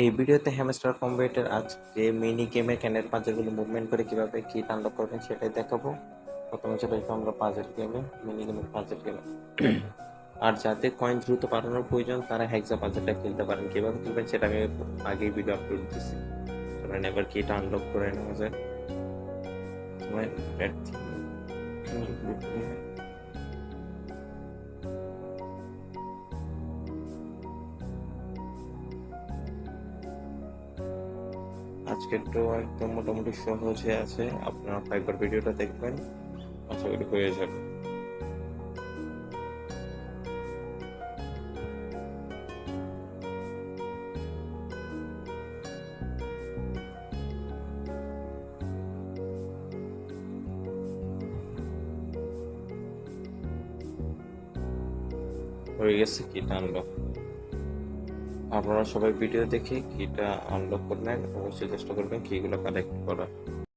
এই ভিডিওতে hamster computer আজকে মিনি গেমের ক্যানের পাঁজরগুলো মুভমেন্ট করে কীভাবে কি আনলক করবেন সেটাই দেখাবো। প্রথমে চলে আসব আমরা পাজেল গেমে মিনি গেমের পাজেল গেমে আর যাতে কয়েন দ্রুত পাঠানোর প্রয়োজন, তারা হ্যাক্সা পাজেলটা খেলতে পারেন। কীভাবে খেলবেন সেটা আমি আগেই ভিডিও আপলোড দিচ্ছি চলেন এবার কি আনলক করে নেওয়া যায়? তোমার red thing, blue thing। আজকের তো একদম মোটামুটি সহজ হয়ে আছে। আপনারা একবার ভিডিওটা দেখবেন আশা করি হয়ে যাবে। হয়ে গেছে কি? আনলক আপনারা সবাই ভিডিও দেখে কিটা আনলক করবেন অবশ্যই চেষ্টা করবেন কিগুলো কালেক্ট করার।